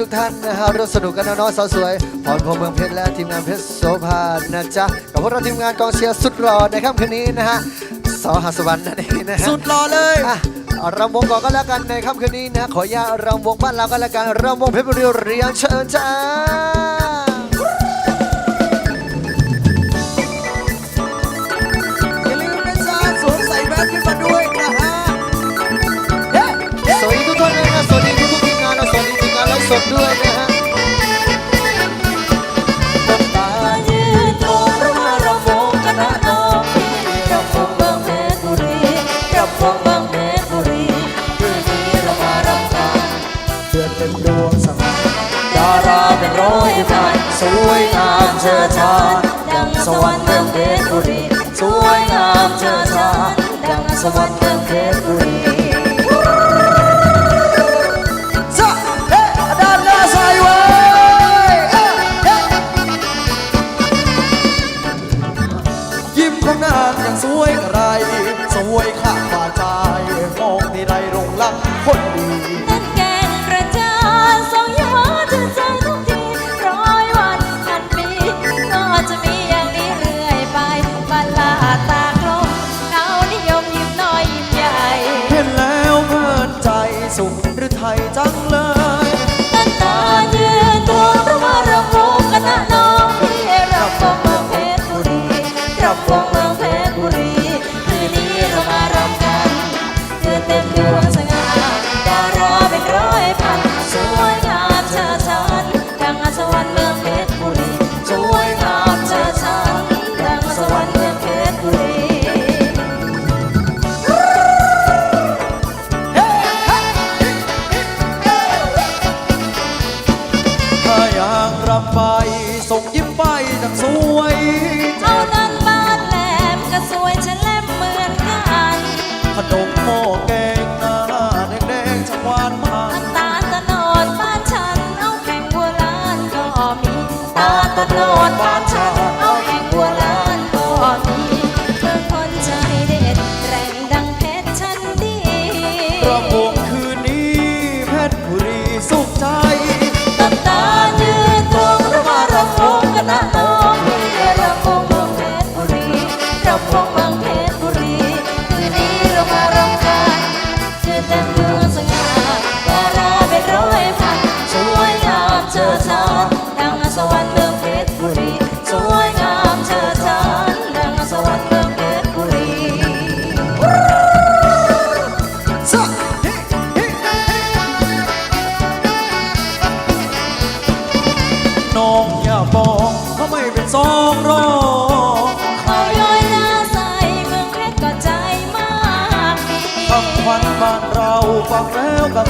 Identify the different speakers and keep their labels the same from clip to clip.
Speaker 1: ทุกท่านนะฮะร่วมสนุกกันน้องสาวสวยพรพงเมืองเพชรและทีมงานเพชรโสภานนะจ๊ะกับพวกเราทีมงานกองเชียร์สุดหล่อในค่ำคืนนี้นะฮะสอหัสวรรค์นั่นเองนะฮะ
Speaker 2: สุดหล่อเลย
Speaker 1: อะรำวงก่อนก็แล้วกันในค่ำคืนนี้นะขออนุญาตรำวงบ้านเราก็แล้วกันรำวงเพชรบุรีเรียงเชิญจ้า
Speaker 2: สด
Speaker 1: ด้วยนะฮะ
Speaker 2: เป็นดวงสว่างดารา
Speaker 3: เป็น
Speaker 2: ร้อย
Speaker 3: พันสวยงามเชิดชาดังสวรรค์เมืองเพชรบุรี
Speaker 2: สวยงาม
Speaker 3: เชิด
Speaker 2: ชา
Speaker 3: ดังสวรรค์เมืองเพชรบุรี 分。Rafael da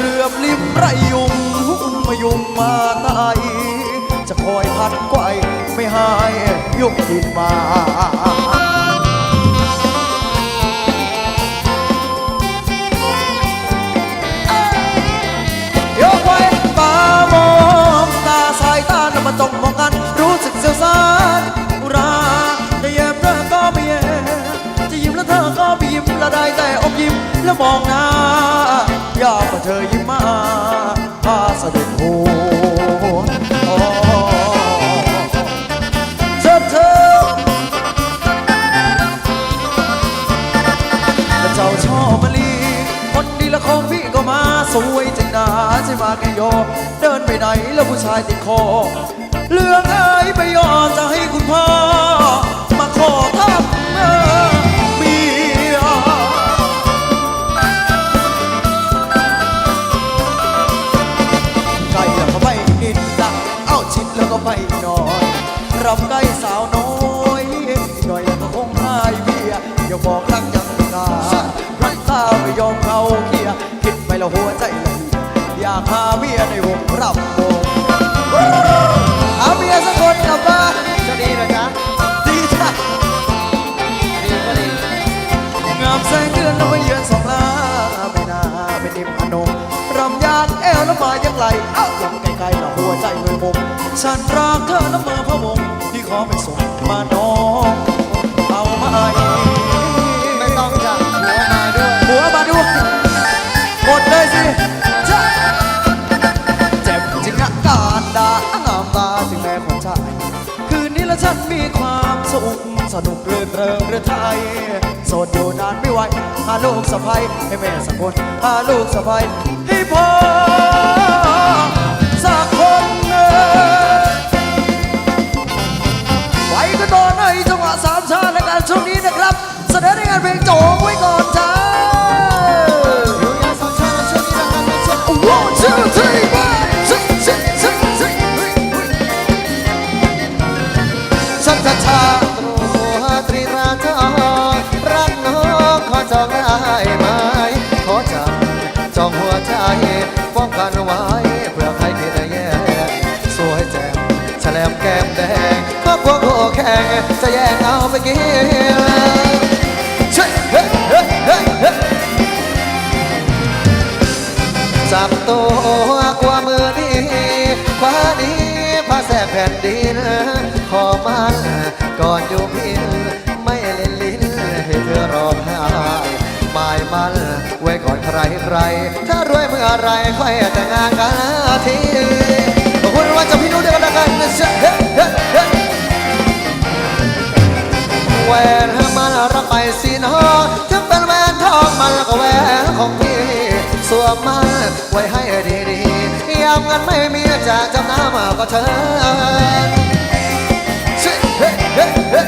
Speaker 3: เรือ
Speaker 2: ลิ
Speaker 3: ม
Speaker 4: ไรยุงมายุงมาไตจะคอยพัดไกวไม่ให้ยุงบินมา ก็ม่ยิ้มและได้แต่อมยิ้มแล้วมองหน้าอยากว่าเธอยิ้มมาพาสะดุดหูโอ้เธอเธอเจ้าช่อมะลีคนดีละของพี่ก็มาสวยจริงนะใช่มาแกโยเดินไปไหนแล้วผู้ชายติดคอเรื่องเอ้ยไปยอมจะให้คุณพ่อมาขอทำ รำไก่สาวน้อยหน่อยก็คงหายเบียอย่าบอกรักยังไม่กล้ารักตาไม่ยอมเข้าเกียคิดไปแล้วหัวใจละเอียดอยากหาเมียในวงรำวงเอาเมียสักคนกลับมา
Speaker 1: จะดีนะจ๊ะ
Speaker 4: ดีจ้ะ
Speaker 1: ดีก็ดี
Speaker 4: งามแสงเดือนแล้วมาเยือนสองลาไม่น่าเป็นนิมอนงรำยาน อแล้วมายังไหลเอ้ายังไกลๆแล้วหัวใจเมือมุมฉันรักเธอแล้วเมื่อพะวงที่ขอไปส่งมาน้องเอามา
Speaker 1: ไม่ต้องจับหัวมาด้วย
Speaker 4: หัวมาดูหมดเลยสิจ้ะเจ็บจริงอาการดางามตาจึงแม่ของชายคืนนี้และฉันมีความสุขสนุกเรื่นเริงเรือไทยโสดอยู่นานไม่ไหวหาลูกสะใภ้ให้แม่สักคนหาลูกสะใภ้ให้พ่อ แข่
Speaker 1: งจะแย่งเอาไปกินเฮ้เฮ้เฮ้เฮ้จับตัวกว่ามือดีคว้าดีพาแสกแผ่นดินขอมันก่อนอยู่พินไม่เล่นลิ้นให้เธอร้องไห้หมายมันไว้ก่อนใครใคร ถ้ารวยเมื่อไรค่อยแต่งงานกันทีคุณว่าจะพี่นุ้ยด้วกันกันเฮ้เฮ้เฮ้ แหวนมันรับไปสิน้อถึงเป็นแหวนทองมันก็แหวนของพี่สวมมันไว้ให้ดีๆยามเงินไม่มีจะจำนำก็เชิญชิเฮ้เฮ้เฮ้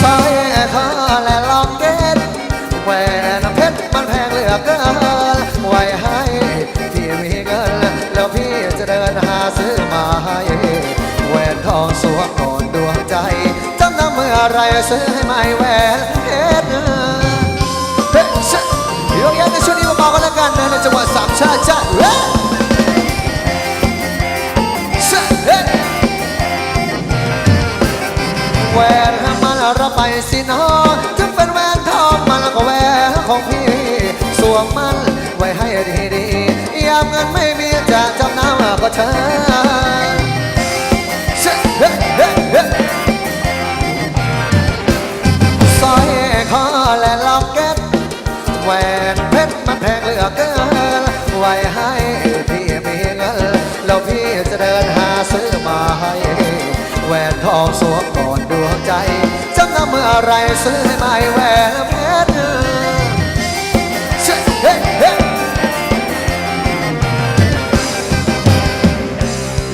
Speaker 1: สร้อยคอและลองเกตแหวนเพชรมันแพงเหลือเกินไว้ให้พี่มีเงิน แล้วพี่จะเดินหาซื้อมาให้แหวนทองสวมก่อนำนำเมื่อไรซื้อให้ไม่แหวนเพชรเฮ้ยชะยกย้ายในช่วงนี้มาบอกกันแล้วกันนะในจังหวัดสามชาติชาติเฮ้ยชะเฮ้ยแหวนมันรับไปสิน้องถึงเป็นแหวนทองมันก็แหวนของพี่สวมมันไว้ให้ดีๆยามเงินไม่มีจะจำนำก็เชิญ สร้อยคอและล็อกเก็ตแหวนเพชรมันแพงเหลือเกินไว้ให้พี่มีเงินแล้วพี่จะเดินหาซื้อมาให้แหวนทองสวมก่อนดวงใจจำนำเมื่อไรซื้อให้ไม่แหวนเพชรเช่เฮ้เฮ้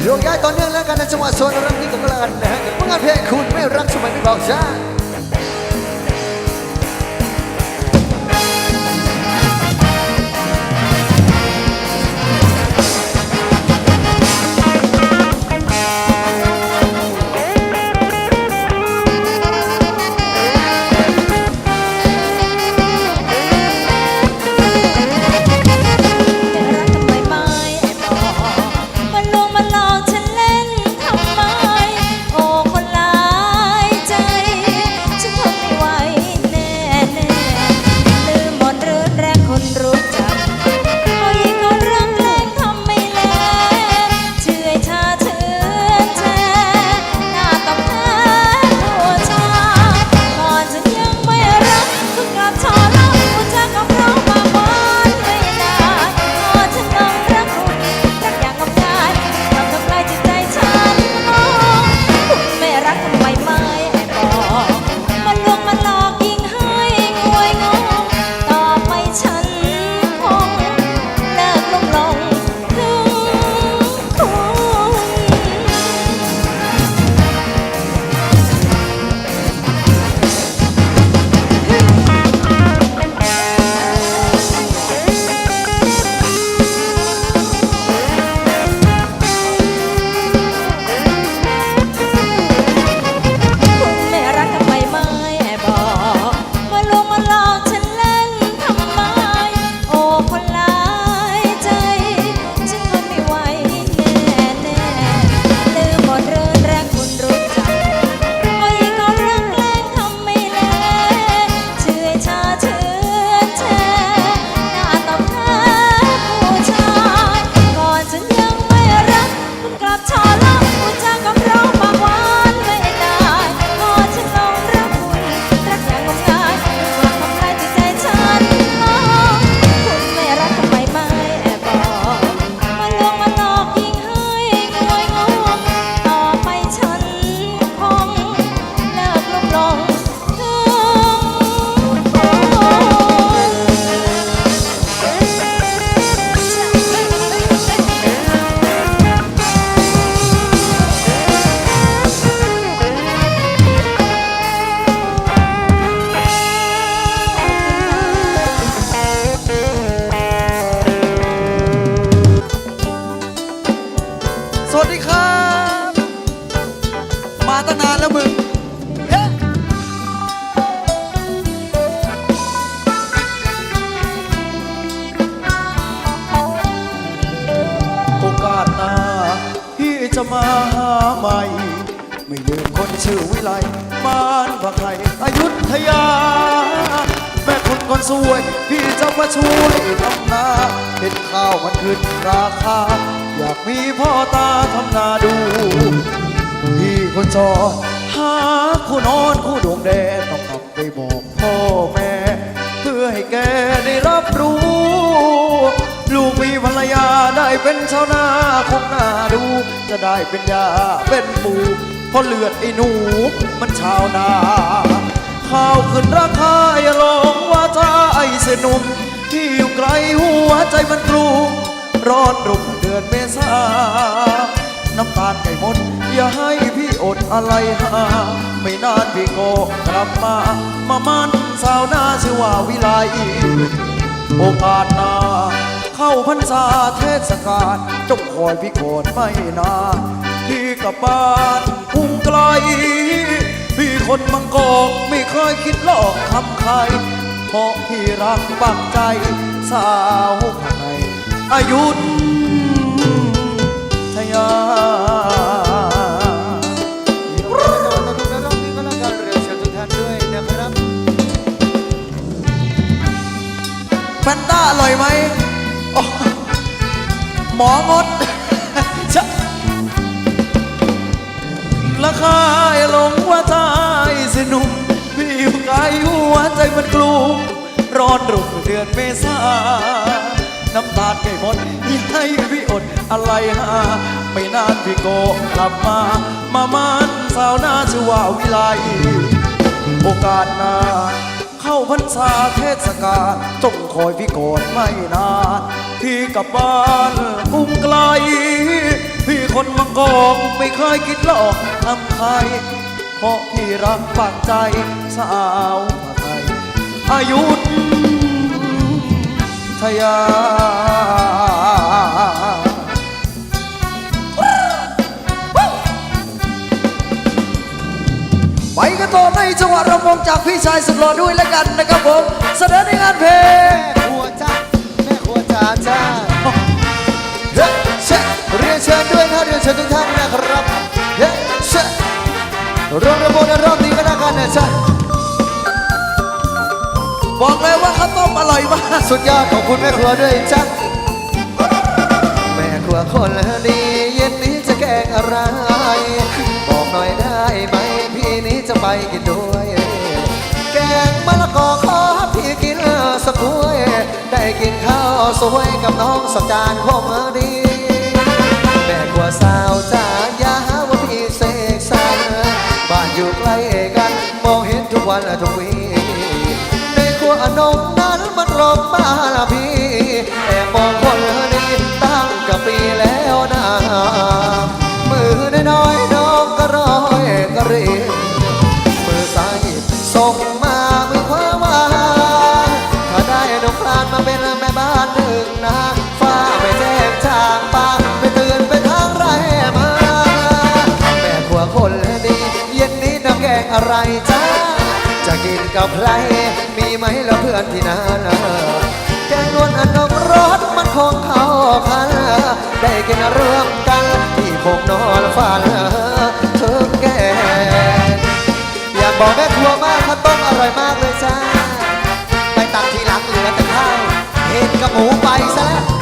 Speaker 1: โยกย้ายต่อเนื่องแล้วกันในจังหวัดโซนรักนี้ก็แล้วกันนะฮะเมื่องานเพลงคุณไม่รักสมัยไม่บอกจ้า
Speaker 4: นานแล้วมึงโอกาสหน้าพี่จะมาหาใหม่ ไม่ลืมคนชื่อวิไลบ้านพระไทยอยุธยา แม่คนคนสวย พี่จะมาช่วยทำนาเห็นข้าวมันขึ้นราคา อยากมีพ่อตาทำนาดู คนจอหาคู่นอนคู่ดวงแดงต้องกลับไปบอกพ่อแม่ เพื่อให้แกได้รับรู้ ลูกมีภรรยาได้เป็นชาวนาคงน่าดู จะได้เป็นยาเป็นปูเพราะเลือดไอ้หนูมันชาวนา ข้าวขึ้นราคาอย่าลองว่าถ้าไอ้เสยหนุ่มที่อยู่ไกลหัวใจมันกลุ้มร้อนรุ่มเดือนเมษา น้ำตาลไก่มด อย่าให้พี่อดอะไรหา ไม่นานพี่ก็กลับมา มามันสาวหน้าชื่อว่าวิไลโอกาสหน้าเข้าพรรษาเทศกาลจงคอยพี่โกดไม่นานพี่กลับบ้านกรุงไกล พี่คนมังกอกไม่เคยคิดหลอกคำใคร เพราะพี่รักปักใจสาวข้างในอายุ
Speaker 1: แฟ
Speaker 4: นต้าอร่อยไหมอ๋อหมองดชะราคายลงว่าใจสนุมพี่อยู่ไกลหัวใจมันกลุ้มร้อนรุ่มเดือนเมษาน้ำตาไก่หมดอย่าให้พี่อด อะไรหาไม่นานพี่โกกลับมา มามันสาวหน้าชื่อว่าวิไลโอกาสหน้าเข้าพรรษาเทศกาลจงคอยพี่โกรธไม่นานพี่กลับบ้านกรุงไกล พี่คนมังกอกไม่เคยคิดหลอกทำใครเพราะพี่รักปากใจสาวผ้าไทยอายุทยา จังหวะรำวงจากพี่ชายสุดหล่อด้วยแล้วกันนะครับผม เสนอในงานเพลง
Speaker 1: แม่ครัวจ้าแม่ครัวจ้าจ้าเฮ้เชเรียนเชิญด้วยนะเรียนเชิญทุกท่านนะครับเฮ้เชรวมระบบในรอบนี้ก็แล้วกันนะจ๊ะ
Speaker 4: บอกเลยว่าข้าวต้มอร่อยมาก
Speaker 1: สุดยอดขอบคุณแม่ครัวด้วยจ้ะแม่ครัวคนดีเย็นนี้ สวยกับน้องสักจานคงดีแม่กว่าสาวจ้าอย่าหาว่าพี่เสกสรรบ้านอยู่ใกล้กัน มองเห็นทุกวันทุกวี อะไรจ้าจะกินกับใคร มีไหมละเพื่อนที่นั่นแกงนวลอันนมรสมันคงเขากันได้กินร่วมกันที่คงนอนฝันถึงแกอยากบอกแม่ครัวมากข้าวต้มอร่อยมากเลยจ้าไปตักทีหลังเหลือแต่ข้าวเห็นกับหมูไปซะแล้ว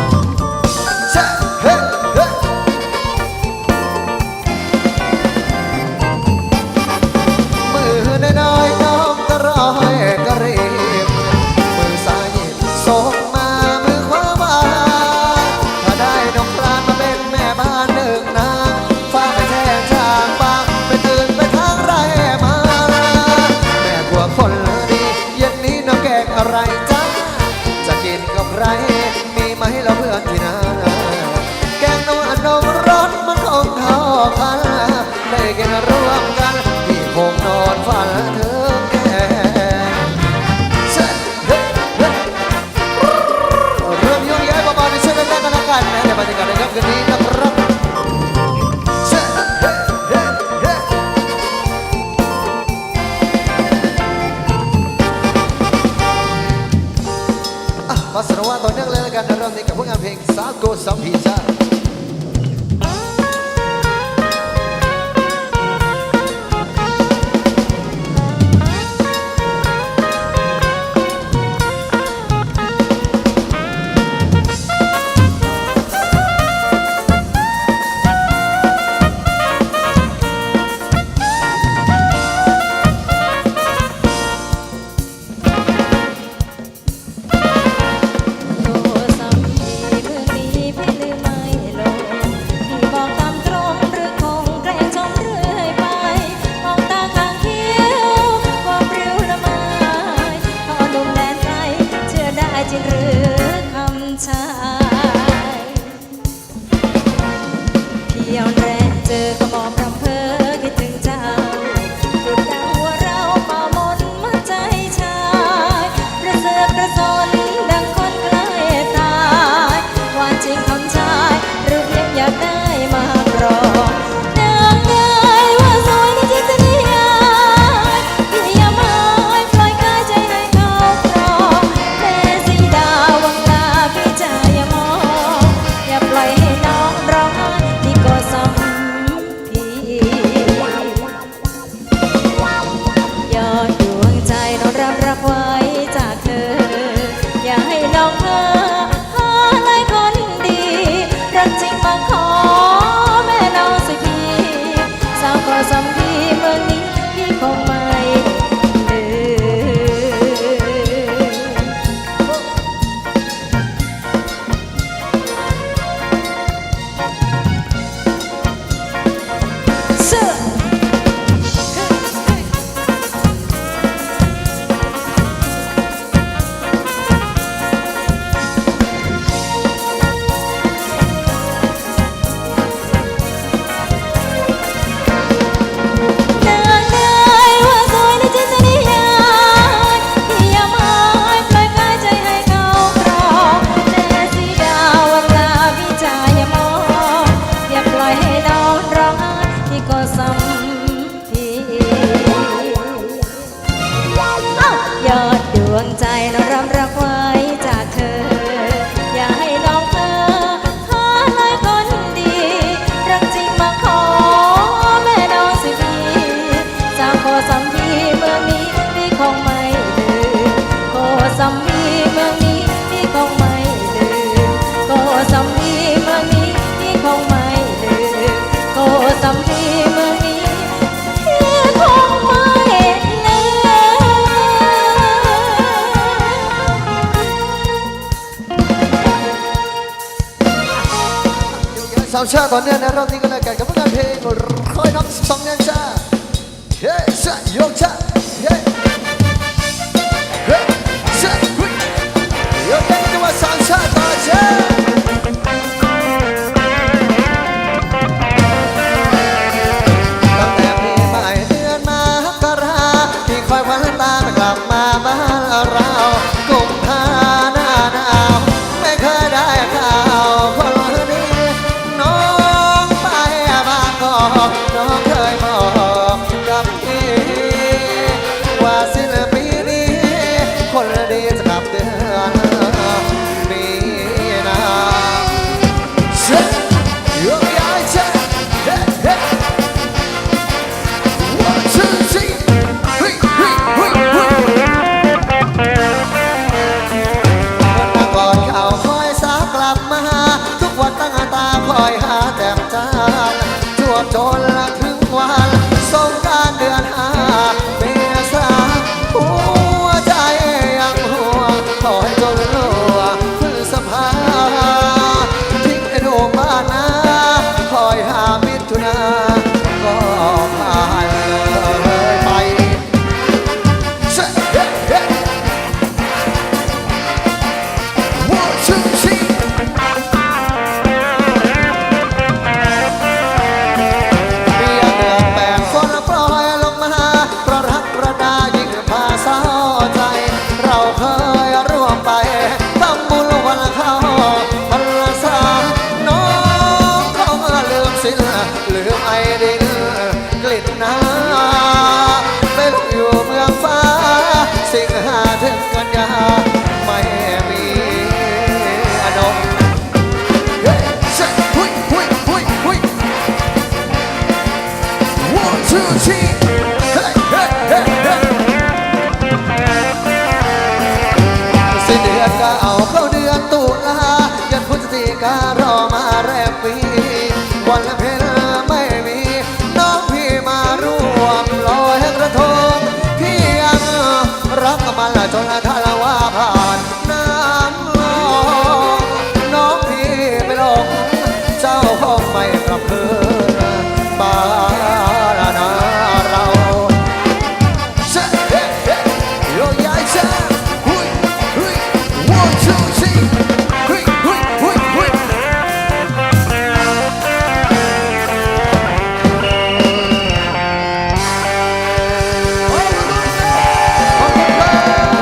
Speaker 1: สามชาติ
Speaker 2: ตอนนี้นะใรอบนี้ก็แล้วกันกับผลงานเพลงร้อยน้องสองแนว
Speaker 1: ชาเฮ้ชาโยกชาเฮ้ชาคุยยกแดงจังหวัสามชาติต่อเนื่ อนก็เอาเข้าเดือนตุลายันพฤศจิการอมาแรกปีวันละเพล